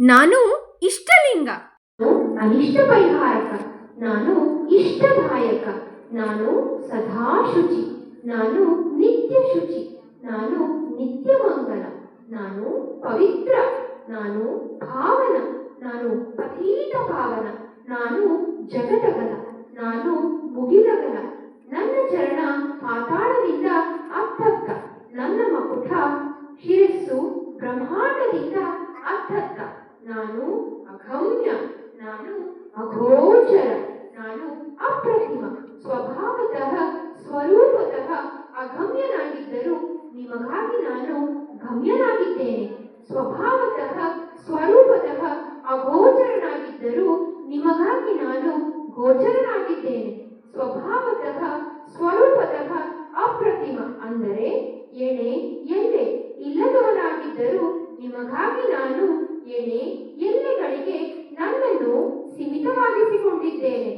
ನಾನು ಇಷ್ಟಲಿಂಗ. ಅನಿಷ್ಟ ಪರಿಹಾರಕ ನಾನು ಇಷ್ಟದಾಯಕ. ನಾನು ಸದಾ ಶುಚಿ ನಾನು ನಿತ್ಯ ಶುಚಿ ನಾನು ನಿತ್ಯ ಮಂಗಲ ನಾನು ಪವಿತ್ರ. ನಾನು ಭಾವನ. ನಾನು ಪತೀತ ಪಾವನ ನಾನು ಜಗದಗಲ. ನಾನು ಮುಗಿಲಗಲ. ನನ್ನ ಚರಣ ಪಾತಾಳದಿಂದ ಅರ್ಥಕ್ಕ ನನ್ನ ಮಕುಟ ಶಿರಸ್ಸು ಬ್ರಹ್ಮಾಂಡದಿಂದ ಅರ್ಥಕ್ಕ ನಾನು ಅಗಮ್ಯ ನಾನು ಅಗೋಚರ, ನಾನು ಅಪ್ರತಿಮ. ಸ್ವಭಾವತಃ, ಸ್ವರೂಪತಃ ಅಗಮ್ಯನಾಗಿದ್ದರೂ ನಿಮಗಾಗಿ ನಾನು ಗಮ್ಯನಾಗಿದ್ದೇನೆ. ಸ್ವಭಾವತಃ, ಸ್ವರೂಪತಃ ಅಗೋಚರನಾಗಿದ್ದರೂ ನಿಮಗಾಗಿ ನಾನು ಗೋಚರನಾಗಿದ್ದೇನೆ. ಸ್ವಭಾವತಃ, ಸ್ವರೂಪತಃ ಅಪ್ರತಿಮ. ಅಂದರೆ ಎಣೆ ಎಲ್ಲೆ ಇಲ್ಲದವನಾಗಿದ್ದರೂ ನಿಮಗಾಗಿ ಎಣೆ ಎಲ್ಲೆಗಳಿಗೆ ನನ್ನನ್ನು ಸೀಮಿತವಾಗಿಸಿಕೊಂಡಿದ್ದೇನೆ.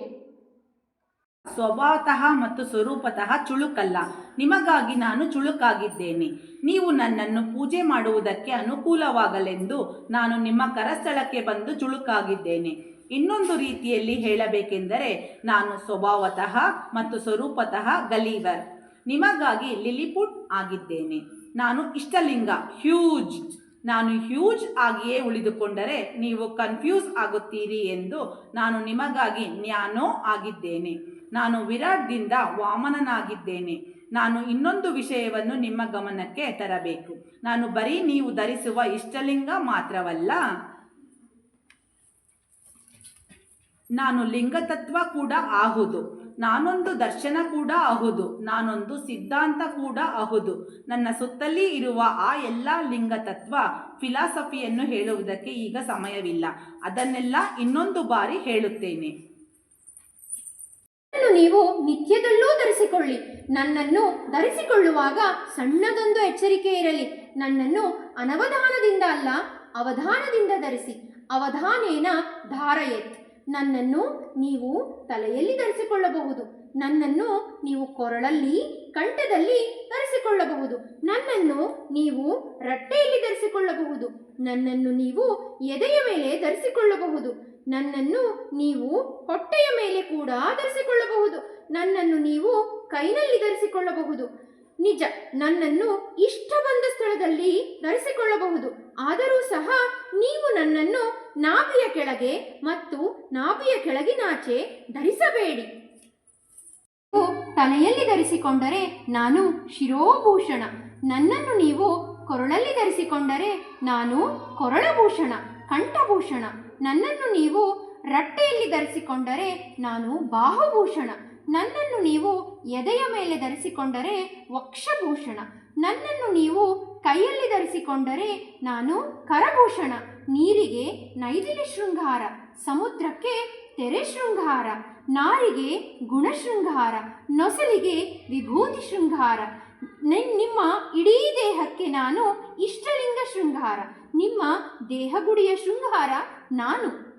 ಸ್ವಭಾವತಃ ಮತ್ತು ಸ್ವರೂಪತಃ ಚುಳುಕಲ್ಲ. ನಿಮಗಾಗಿ ನಾನು ಚುಳುಕಾಗಿದ್ದೇನೆ. ನೀವು ನನ್ನನ್ನು ಪೂಜೆ ಮಾಡುವುದಕ್ಕೆ ಅನುಕೂಲವಾಗಲೆಂದು ನಾನು ನಿಮ್ಮ ಕರಸ್ಥಳಕ್ಕೆ ಬಂದು ಚುಳುಕಾಗಿದ್ದೇನೆ. ಇನ್ನೊಂದು ರೀತಿಯಲ್ಲಿ ಹೇಳಬೇಕೆಂದರೆ ನಾನು ಸ್ವಭಾವತಃ ಮತ್ತು ಸ್ವರೂಪತಃ ಗಲೀವರ್. ನಿಮಗಾಗಿ ಲಿಲಿಪುಟ್ ಆಗಿದ್ದೇನೆ. ನಾನು ಇಷ್ಟಲಿಂಗ ಹ್ಯೂಜ್ ನಾನು ಹ್ಯೂಜ್ ಆಗಿಯೇ ಉಳಿದುಕೊಂಡರೆ ನೀವು ಕನ್ಫ್ಯೂಸ್ ಆಗುತ್ತೀರಿ ಎಂದು ನಾನು ನಿಮಗಾಗಿ ನ್ಯಾನೋ ಆಗಿದ್ದೇನೆ. ನಾನು ವಿರಾಟ್ದಿಂದ ವಾಮನನಾಗಿದ್ದೇನೆ. ನಾನು ಇನ್ನೊಂದು ವಿಷಯವನ್ನು ನಿಮ್ಮ ಗಮನಕ್ಕೆ ತರಬೇಕು. ನಾನು ಬರೀ ನೀವು ಧರಿಸುವ ಇಷ್ಟಲಿಂಗ ಮಾತ್ರವಲ್ಲ, ನಾನು ಲಿಂಗತತ್ವ ಕೂಡ ಆಹುದು. ನಾನೊಂದು ದರ್ಶನ ಕೂಡ ಅಹುದು, ನಾನೊಂದು ಸಿದ್ಧಾಂತ ಕೂಡ ಅಹುದು. ನನ್ನ ಸುತ್ತಲಿ ಇರುವ ಆ ಎಲ್ಲ ಲಿಂಗತತ್ವ ಫಿಲಾಸಫಿಯನ್ನು ಹೇಳುವುದಕ್ಕೆ ಈಗ ಸಮಯವಿಲ್ಲ. ಅದನ್ನೆಲ್ಲ ಇನ್ನೊಂದು ಬಾರಿ ಹೇಳುತ್ತೇನೆ. ನೀವು ನಿತ್ಯದಲ್ಲೂ ಧರಿಸಿಕೊಳ್ಳಿ. ನನ್ನನ್ನು ಧರಿಸಿಕೊಳ್ಳುವಾಗ ಸಣ್ಣದೊಂದು ಎಚ್ಚರಿಕೆ ಇರಲಿ. ನನ್ನನ್ನು ಅನವಧಾನದಿಂದ ಅಲ್ಲ, ಅವಧಾನದಿಂದ ಧರಿಸಿ. ಅವಧಾನೇನ ಧಾರಯತ್. ನನ್ನನ್ನು ನೀವು ತಲೆಯಲ್ಲಿ ಧರಿಸಿಕೊಳ್ಳಬಹುದು. ನನ್ನನ್ನು ನೀವು ಕೊರಳಲ್ಲಿ, ಕಂಠದಲ್ಲಿ ಧರಿಸಿಕೊಳ್ಳಬಹುದು. ನನ್ನನ್ನು ನೀವು ರಟ್ಟೆಯಲ್ಲಿ ಧರಿಸಿಕೊಳ್ಳಬಹುದು. ನನ್ನನ್ನು ನೀವು ಎದೆಯ ಮೇಲೆ ಧರಿಸಿಕೊಳ್ಳಬಹುದು. ನನ್ನನ್ನು ನೀವು ಹೊಟ್ಟೆಯ ಮೇಲೆ ಕೂಡ ಧರಿಸಿಕೊಳ್ಳಬಹುದು. ನನ್ನನ್ನು ನೀವು ಕೈನಲ್ಲಿ ಧರಿಸಿಕೊಳ್ಳಬಹುದು. ನಿಜ, ನನ್ನನ್ನು ಇಷ್ಟ ಬಂದ ಸ್ಥಳದಲ್ಲಿ ಧರಿಸಿಕೊಳ್ಳಬಹುದು. ಆದರೂ ಸಹ ನೀವು ನನ್ನನ್ನು ನಾಭಿಯ ಕೆಳಗೆ ಮತ್ತು ನಾಭಿಯ ಕೆಳಗಿನಾಚೆ ಧರಿಸಬೇಡಿ. ತಲೆಯಲ್ಲಿ ಧರಿಸಿಕೊಂಡರೆ ನಾನು ಶಿರೋಭೂಷಣ. ನನ್ನನ್ನು ನೀವು ಕೊರಳಲ್ಲಿ ಧರಿಸಿಕೊಂಡರೆ ನಾನು ಕೊರಳಭೂಷಣ, ಕಂಠಭೂಷಣ. ನನ್ನನ್ನು ನೀವು ರಟ್ಟೆಯಲ್ಲಿ ಧರಿಸಿಕೊಂಡರೆ ನಾನು ಬಾಹುಭೂಷಣ. ನನ್ನನ್ನು ನೀವು ಎದೆಯ ಮೇಲೆ ಧರಿಸಿಕೊಂಡರೆ ವಕ್ಷಭೂಷಣ. ನನ್ನನ್ನು ನೀವು ಕೈಯಲ್ಲಿ ಧರಿಸಿಕೊಂಡರೆ ನಾನು ಕರಭೂಷಣ ನೀರಿಗೆ ನೈದಿಲಿ ಶೃಂಗಾರ, ಸಮುದ್ರಕ್ಕೆ ತೆರೆ ಶೃಂಗಾರ, ನಾರಿಗೆ ಗುಣಶೃಂಗಾರ, ನೊಸಲಿಗೆ ವಿಭೂತಿ ಶೃಂಗಾರ. ನಿಮ್ಮ ಇಡೀ ದೇಹಕ್ಕೆ ನಾನು ಇಷ್ಟಲಿಂಗ ಶೃಂಗಾರ, ನಿಮ್ಮ ದೇಹಗುಡಿಯ ಶೃಂಗಾರ ನಾನು.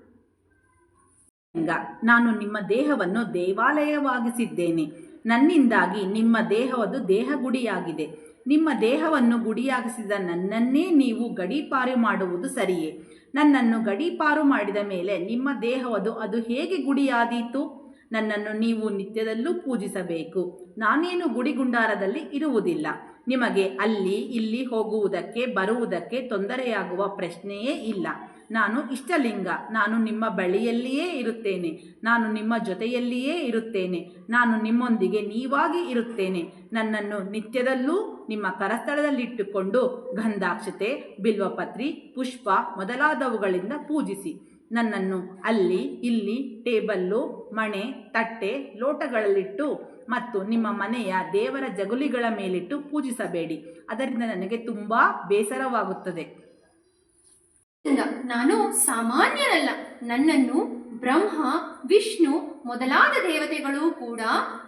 ನಾನು ನಿಮ್ಮ ದೇಹವನ್ನು ದೇವಾಲಯವಾಗಿಸಿದ್ದೇನೆ. ನನ್ನಿಂದಾಗಿ ನಿಮ್ಮ ದೇಹವದು ದೇಹಗುಡಿಯಾಗಿದೆ. ನಿಮ್ಮ ದೇಹವನ್ನು ಗುಡಿಯಾಗಿಸಿದ ನನ್ನನ್ನೇ ನೀವು ಗಡೀಪಾರು ಮಾಡುವುದು ಸರಿಯೇ? ನನ್ನನ್ನು ಗಡೀಪಾರು ಮಾಡಿದ ಮೇಲೆ ನಿಮ್ಮ ದೇಹವದು ಅದು ಹೇಗೆ ಗುಡಿಯಾದೀತು? ನನ್ನನ್ನು ನೀವು ನಿತ್ಯದಲ್ಲೂ ಪೂಜಿಸಬೇಕು. ನಾನೇನು ಗುಡಿಗುಂಡಾರದಲ್ಲಿ ಇರುವುದಿಲ್ಲ. ನಿಮಗೆ ಅಲ್ಲಿ, ಇಲ್ಲಿ ಹೋಗುವುದಕ್ಕೆ, ಬರುವುದಕ್ಕೆ ತೊಂದರೆಯಾಗುವ ಪ್ರಶ್ನೆಯೇ ಇಲ್ಲ. ನಾನು ಇಷ್ಟಲಿಂಗ, ನಾನು ನಿಮ್ಮ ಬಳಿಯಲ್ಲಿಯೇ ಇರುತ್ತೇನೆ, ನಾನು ನಿಮ್ಮ ಜೊತೆಯಲ್ಲಿಯೇ ಇರುತ್ತೇನೆ, ನಾನು ನಿಮ್ಮೊಂದಿಗೆ ನೀವಾಗಿ ಇರುತ್ತೇನೆ, ನನ್ನನ್ನು ನಿತ್ಯದಲ್ಲೂ ನಿಮ್ಮ ಕರಸ್ಥಳದಲ್ಲಿಟ್ಟುಕೊಂಡು ಗಂಧಾಕ್ಷತೆ, ಬಿಲ್ವಪತ್ರಿ, ಪುಷ್ಪ ಮೊದಲಾದವುಗಳಿಂದ ಪೂಜಿಸಿ. ನನ್ನನ್ನು ಅಲ್ಲಿ, ಇಲ್ಲಿ, ಟೇಬಲ್ಲು, ಮಣೆ, ತಟ್ಟೆ, ಲೋಟಗಳಲ್ಲಿಟ್ಟು ಮತ್ತು ನಿಮ್ಮ ಮನೆಯ ದೇವರ ಜಗುಲಿಗಳ ಮೇಲಿಟ್ಟು ಪೂಜಿಸಬೇಡಿ. ಅದರಿಂದ ನನಗೆ ತುಂಬ ಬೇಸರವಾಗುತ್ತದೆ. ನಾನು ಸಾಮಾನ್ಯನಲ್ಲ. ನನ್ನನ್ನು ಬ್ರಹ್ಮ, ವಿಷ್ಣು ಮೊದಲಾದ ದೇವತೆಗಳು ಕೂಡ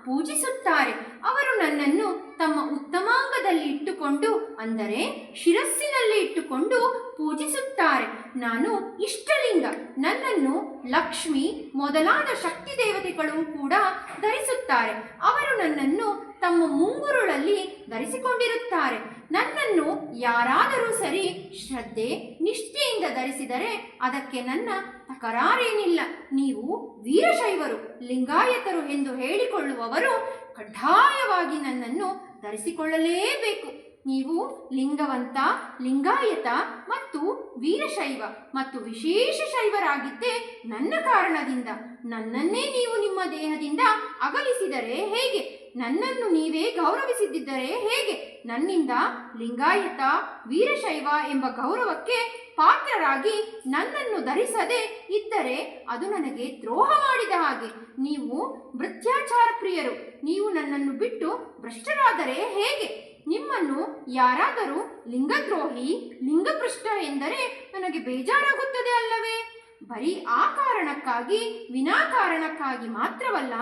ಪೂಜಿಸುತ್ತಾರೆ. ಅವರು ನನ್ನನ್ನು ತಮ್ಮ ಉತ್ತಮಾಂಗದಲ್ಲಿ ಇಟ್ಟುಕೊಂಡು, ಅಂದರೆ ಶಿರಸ್ಸಿನಲ್ಲಿ ಇಟ್ಟುಕೊಂಡು ಪೂಜಿಸುತ್ತಾರೆ. ನಾನು ಇಷ್ಟಲಿಂಗ. ನನ್ನನ್ನು ಲಕ್ಷ್ಮಿ ಮೊದಲಾದ ಶಕ್ತಿ ದೇವತೆಗಳು ಕೂಡ ಧರಿಸುತ್ತಾರೆ. ಅವರು ನನ್ನನ್ನು ತಮ್ಮ ಮುಂಗುರುಳಲ್ಲಿ ಧರಿಸಿಕೊಂಡಿರುತ್ತಾರೆ. ನನ್ನನ್ನು ಯಾರಾದರೂ ಸರಿ ಶ್ರದ್ಧೆ, ನಿಷ್ಠೆಯಿಂದ ಧರಿಸಿದರೆ ಅದಕ್ಕೆ ನನ್ನ ತಕರಾರೇನಿಲ್ಲ. ನೀವು ವೀರಶೈವರು, ಲಿಂಗಾಯತರು ಎಂದು ಹೇಳಿಕೊಳ್ಳುವವರು ಕಡ್ಡಾಯವಾಗಿ ನನ್ನನ್ನು ಧರಿಸಿಕೊಳ್ಳಲೇಬೇಕು. ನೀವು ಲಿಂಗವಂತ, ಲಿಂಗಾಯತ ಮತ್ತು ವೀರಶೈವ ಮತ್ತು ವಿಶೇಷ ಶೈವರಾಗಿದ್ದೇ ನನ್ನ ಕಾರಣದಿಂದ ನನ್ನನ್ನೇ ನೀವು ನಿಮ್ಮ ದೇಹದಿಂದ ಅಗಲಿಸಿದರೆ ಹೇಗೆ? ನನ್ನನ್ನು ನೀವೇ ಗೌರವಿಸಿದ್ದರೆ ಹೇಗೆ? ನನ್ನಿಂದ ಲಿಂಗಾಯತ, ವೀರಶೈವ ಎಂಬ ಗೌರವಕ್ಕೆ ಪಾತ್ರರಾಗಿ ನನ್ನನ್ನು ಧರಿಸದೆ ಇದ್ದರೆ ಅದು ನನಗೆ ದ್ರೋಹ ಮಾಡಿದ ಹಾಗೆ. ನೀವು ಭೃತ್ಯಾಚಾರ ಪ್ರಿಯರು. ನೀವು ನನ್ನನ್ನು ಬಿಟ್ಟು ಭ್ರಷ್ಟರಾದರೆ ಹೇಗೆ? ನಿಮ್ಮನ್ನು ಯಾರಾದರೂ ಲಿಂಗದ್ರೋಹಿ, ಲಿಂಗಪೃಷ್ಟ ಎಂದರೆ ನನಗೆ ಬೇಜಾರಾಗುತ್ತದೆ ಅಲ್ಲವೇ? ಬರೀ ಆ ಕಾರಣಕ್ಕಾಗಿ, ವಿನಾಕಾರಣಕ್ಕಾಗಿ ಮಾತ್ರವಲ್ಲ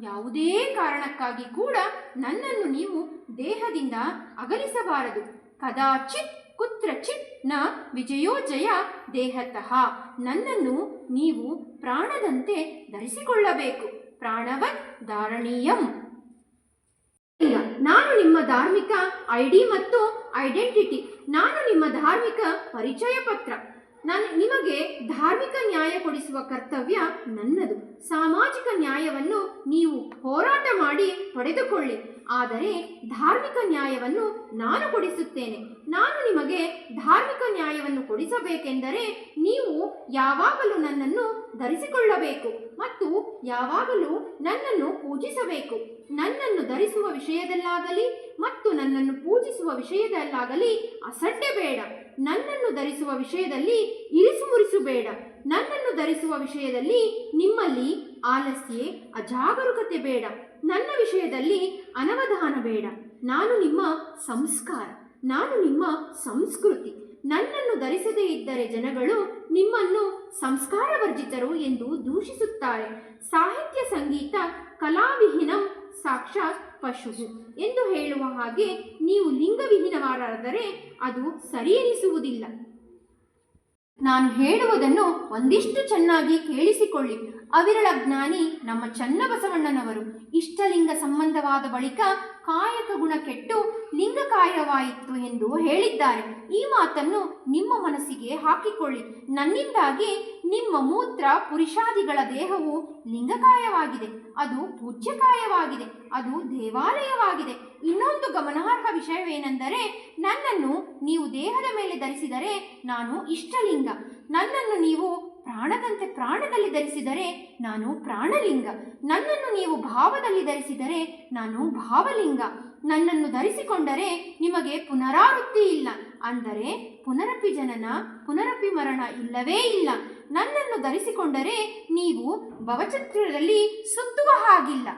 ಯಾವುದೇ ಕಾರಣಕ್ಕಾಗಿ ಕೂಡ ನನ್ನನ್ನು ನೀವು ದೇಹದಿಂದ ಅಗಲಿಸಬಾರದು. ಕದಾಚಿತ್, ಕುತ್ರಚಿತ್ನ ವಿಜಯೋಜಯ ದೇಹತಃ. ನನ್ನನ್ನು ನೀವು ಪ್ರಾಣದಂತೆ ಧರಿಸಿಕೊಳ್ಳಬೇಕು. ಪ್ರಾಣವತ್ ಧಾರಣೀಯಂ. ಇಲ್ಲ, ನಾನು ನಿಮ್ಮ ಧಾರ್ಮಿಕ ಐಡಿ ಮತ್ತು ಐಡೆಂಟಿಟಿ. ನಾನು ನಿಮ್ಮ ಧಾರ್ಮಿಕ ಪರಿಚಯ ಪತ್ರ ನಾನು ನಿಮಗೆ ಧಾರ್ಮಿಕ ನ್ಯಾಯ ಕೊಡಿಸುವ ಕರ್ತವ್ಯ ನನ್ನದು. ಸಾಮಾಜಿಕ ನ್ಯಾಯವನ್ನು ನೀವು ಹೋರಾಟ ಮಾಡಿ ಪಡೆದುಕೊಳ್ಳಿ. ಆದರೆ ಧಾರ್ಮಿಕ ನ್ಯಾಯವನ್ನು ನಾನು ಕೊಡಿಸುತ್ತೇನೆ. ನಾನು ನಿಮಗೆ ಧಾರ್ಮಿಕ ನ್ಯಾಯವನ್ನು ಕೊಡಿಸಬೇಕೆಂದರೆ ನೀವು ಯಾವಾಗಲೂ ನನ್ನನ್ನು ಧರಿಸಿಕೊಳ್ಳಬೇಕು ಮತ್ತು ಯಾವಾಗಲೂ ನನ್ನನ್ನು ಪೂಜಿಸಬೇಕು. ನನ್ನನ್ನು ಧರಿಸುವ ವಿಷಯದಲ್ಲಾಗಲಿ ಮತ್ತು ನನ್ನನ್ನು ಪೂಜಿಸುವ ವಿಷಯದಲ್ಲಾಗಲಿ ಅಸಡ್ಡೆ ಬೇಡ ನನ್ನನ್ನು ಧರಿಸುವ ವಿಷಯದಲ್ಲಿ ಇರಿಸುಮುರಿಸು ಬೇಡ ನನ್ನನ್ನು ಧರಿಸುವ ವಿಷಯದಲ್ಲಿ ನಿಮ್ಮಲ್ಲಿ ಆಲಸ್ಯ, ಅಜಾಗರೂಕತೆ ಬೇಡ. ನನ್ನ ವಿಷಯದಲ್ಲಿ ಅನವಧಾನ ಬೇಡ. ನಾನು ನಿಮ್ಮ ಸಂಸ್ಕಾರ. ನಾನು ನಿಮ್ಮ ಸಂಸ್ಕೃತಿ. ನನ್ನನ್ನು ಧರಿಸದೇ ಇದ್ದರೆ ಜನಗಳು ನಿಮ್ಮನ್ನು ಸಂಸ್ಕಾರವರ್ಜಿತರು ಎಂದು ದೂಷಿಸುತ್ತಾರೆ. ಸಾಹಿತ್ಯ ಸಂಗೀತ ಕಲಾವಿಹೀನಂ ಸಾಕ್ಷಾತ್ ಪಶು ಎಂದು ಹೇಳುವ ಹಾಗೆ ನೀವು ಲಿಂಗವಿಹೀನವಾರಾದರೆ ಅದು ಸರಿ ಎನಿಸುವುದಿಲ್ಲ ನಾನು ಹೇಳುವುದನ್ನು ಒಂದಿಷ್ಟು ಚೆನ್ನಾಗಿ ಕೇಳಿಸಿಕೊಳ್ಳಿ. ಅವಿರಳ ಜ್ಞಾನಿ ನಮ್ಮ ಚನ್ನಬಸವಣ್ಣನವರು ಇಷ್ಟಲಿಂಗ ಸಂಬಂಧವಾದ ಬಳಿಕ ಕಾಯಕ ಗುಣ ಕೆಟ್ಟು ಲಿಂಗಕಾಯವಾಯಿತು ಎಂದು ಹೇಳಿದ್ದಾರೆ. ಈ ಮಾತನ್ನು ನಿಮ್ಮ ಮನಸ್ಸಿಗೆ ಹಾಕಿಕೊಳ್ಳಿ. ನನ್ನಿಂದಾಗಿ ನಿಮ್ಮ ಮೂತ್ರ ಪುರುಷಾದಿಗಳ ದೇಹವು ಲಿಂಗಕಾಯವಾಗಿದೆ. ಅದು ಪೂಜ್ಯಕಾಯವಾಗಿದೆ. ಅದು ದೇವಾಲಯವಾಗಿದೆ. ಇನ್ನೊಂದು ಗಮನಾರ್ಹ ವಿಷಯವೇನೆಂದರೆ ನನ್ನನ್ನು ನೀವು ದೇಹದ ಮೇಲೆ ಧರಿಸಿದರೆ ನಾನು ಇಷ್ಟಲಿಂಗ. ನನ್ನನ್ನು ನೀವು ಪ್ರಾಣದಂತೆ ಪ್ರಾಣದಲ್ಲಿ ಧರಿಸಿದರೆ ನಾನು ಪ್ರಾಣಲಿಂಗ. ನನ್ನನ್ನು ನೀವು ಭಾವದಲ್ಲಿ ಧರಿಸಿದರೆ ನಾನು ಭಾವಲಿಂಗ. ನನ್ನನ್ನು ಧರಿಸಿಕೊಂಡರೆ ನಿಮಗೆ ಪುನರಾವೃತ್ತಿ ಇಲ್ಲ. ಅಂದರೆ ಪುನರಪಿ ಜನನ, ಪುನರಪಿ ಮರಣ ಇಲ್ಲವೇ ಇಲ್ಲ. ನನ್ನನ್ನು ಧರಿಸಿಕೊಂಡರೆ ನೀವು ಭವಚಕ್ರದಲ್ಲಿ ಸುತ್ತುವ ಹಾಗಿಲ್ಲ.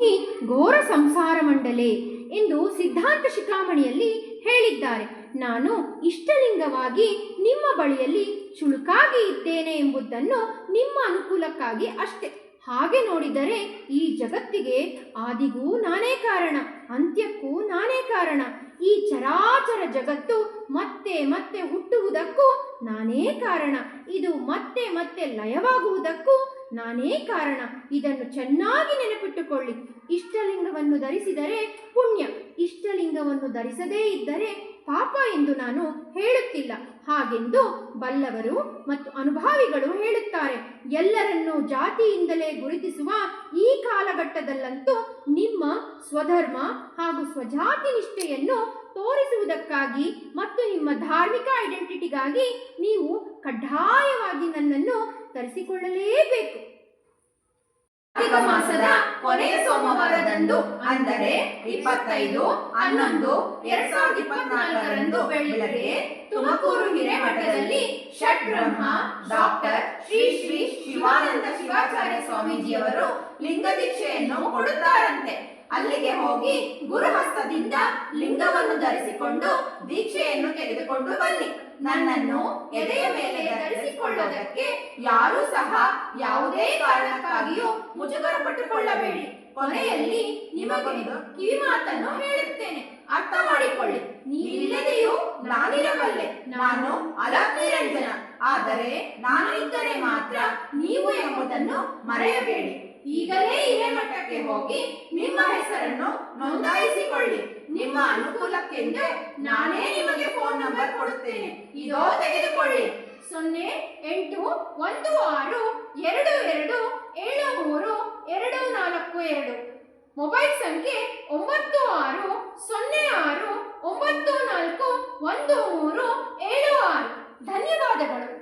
ಈ ಘೋರ ಸಂಸಾರ ಮಂಡಲೆ ಎಂದು ಸಿದ್ಧಾಂತ ಶಿಖಾಮಣಿಯಲ್ಲಿ ಹೇಳಿದ್ದಾರೆ. ನಾನು ಇಷ್ಟಲಿಂಗವಾಗಿ ನಿಮ್ಮ ಬಳಿಯಲ್ಲಿ ಚುಳುಕಾಗಿ ಇದ್ದೇನೆ ಎಂಬುದನ್ನು ನಿಮ್ಮ ಅನುಕೂಲಕ್ಕಾಗಿ ಅಷ್ಟೆ. ಹಾಗೆ ನೋಡಿದರೆ ಈ ಜಗತ್ತಿಗೆ ಆದಿಗೂ ನಾನೇ ಕಾರಣ, ಅಂತ್ಯಕ್ಕೂ ನಾನೇ ಕಾರಣ. ಈ ಚರಾಚರ ಜಗತ್ತು ಮತ್ತೆ ಮತ್ತೆ ಹುಟ್ಟುವುದಕ್ಕೂ ನಾನೇ ಕಾರಣ. ಇದು ಮತ್ತೆ ಮತ್ತೆ ಲಯವಾಗುವುದಕ್ಕೂ ನಾನೇ ಕಾರಣ. ಇದನ್ನು ಚೆನ್ನಾಗಿ ನೆನಪಿಟ್ಟುಕೊಳ್ಳಿ. ಇಷ್ಟಲಿಂಗವನ್ನು ಧರಿಸಿದರೆ ಪುಣ್ಯ. ಇಷ್ಟಲಿಂಗವನ್ನು ಧರಿಸದೇ ಇದ್ದರೆ ಪಾಪ ಎಂದು ನಾನು ಹೇಳುತ್ತಿಲ್ಲ. ಹಾಗೆಂದು ಬಲ್ಲವರು ಮತ್ತು ಅನುಭಾವಿಗಳು ಹೇಳುತ್ತಾರೆ. ಎಲ್ಲರನ್ನೂ ಜಾತಿಯಿಂದಲೇ ಗುರುತಿಸುವ ಈ ಕಾಲಘಟ್ಟದಲ್ಲಂತೂ ನಿಮ್ಮ ಸ್ವಧರ್ಮ ಹಾಗೂ ಸ್ವಜಾತಿ ನಿಷ್ಠೆಯನ್ನು ತೋರಿಸುವುದಕ್ಕಾಗಿ ಮತ್ತು ನಿಮ್ಮ ಧಾರ್ಮಿಕ ಐಡೆಂಟಿಟಿಗಾಗಿ ನೀವು ಕಡ್ಡಾಯವಾಗಿ ನನ್ನನ್ನು ತರಿಸಿಕೊಳ್ಳಲೇಬೇಕು ಕಾರ್ತಿಕ ಮಾಸದ ಕೊನೆಯ ಸೋಮವಾರದಂದು ಅಂದರೆ ಇಪ್ಪತ್ತೈದು, ಹನ್ನೊಂದು, ಎರಡ್ ಸಾವಿರದ ಇಪ್ಪತ್ನಾಲ್ಕರಂದು ಬೆಳಗ್ಗೆ ತುಮಕೂರು ಹಿರೇಮಠದಲ್ಲಿ ಷಟ್ ಬ್ರಹ್ಮ ಡಾಕ್ಟರ್ ಶ್ರೀ ಶ್ರೀ ಶಿವಾನಂದ ಶಿವಾಚಾರ್ಯ ಸ್ವಾಮೀಜಿಯವರು ಲಿಂಗ ದೀಕ್ಷೆಯನ್ನು ಕೊಡುತ್ತಾರಂತೆ. ಅಲ್ಲಿಗೆ ಹೋಗಿ ಗುರುಹಸ್ತದಿಂದ ಲಿಂಗವನ್ನು ಧರಿಸಿಕೊಂಡು ದೀಕ್ಷೆಯನ್ನು ತೆಗೆದುಕೊಂಡು ಬನ್ನಿ. ನನ್ನನ್ನು ಎದೆಯ ಮೇಲೆ ಧರಿಸಿಕೊಳ್ಳುವುದಕ್ಕೆ ಯಾರೂ ಸಹ ಯಾವುದೇ ಕಾರಣಕ್ಕಾಗಿಯೂ ಮುಜುಗರ ಪಟ್ಟುಕೊಳ್ಳಬೇಡಿ ಕೊನೆಯಲ್ಲಿ ನಿಮಗೊಂದು ಕಿವಿ ಮಾತನ್ನು ಹೇಳುತ್ತೇನೆ. ಅರ್ಥ ಮಾಡಿಕೊಳ್ಳಿ ನೀವಿಲ್ಲದೆಯೂ ನಾನಿರಬಲ್ಲೆ. ನಾನು ಅಲಗ್ನಿರಂಜನ ಆದರೆ ನಾನು ಇದ್ದರೆ ಮಾತ್ರ ನೀವು ಎಂಬುದನ್ನು ಮರೆಯಬೇಡಿ. ಈಗಲೇ ಹಿರೇಮಠಕ್ಕೆ ಹೋಗಿ ನಿಮ್ಮ ಹೆಸರನ್ನು ನೋಂದಾಯಿಸಿಕೊಳ್ಳಿ. ನಿಮ್ಮ ಅನುಕೂಲಕ್ಕೆಂದೇ ನಾನೇ ನಿಮಗೆ ಫೋನ್ ಕೊಡುತ್ತೇನೆ ಇದೋ ತೆಗೆದುಕೊಳ್ಳಿ. ಸೊನ್ನೆ, ಎಂಟು, ಒಂದು, ಆರು, ಎರಡು ಎರಡು, ಏಳು, ಮೂರು, ಎರಡು, ನಾಲ್ಕು, ಎರಡು. ಮೊಬೈಲ್ ಸಂಖ್ಯೆ ಒಂಬತ್ತು, ಆರು, ಸೊನ್ನೆ, ಆರು, ಒಂಬತ್ತು, ನಾಲ್ಕು, ಒಂದು, ಮೂರು, ಏಳು, ಆರು. ಧನ್ಯವಾದಗಳು.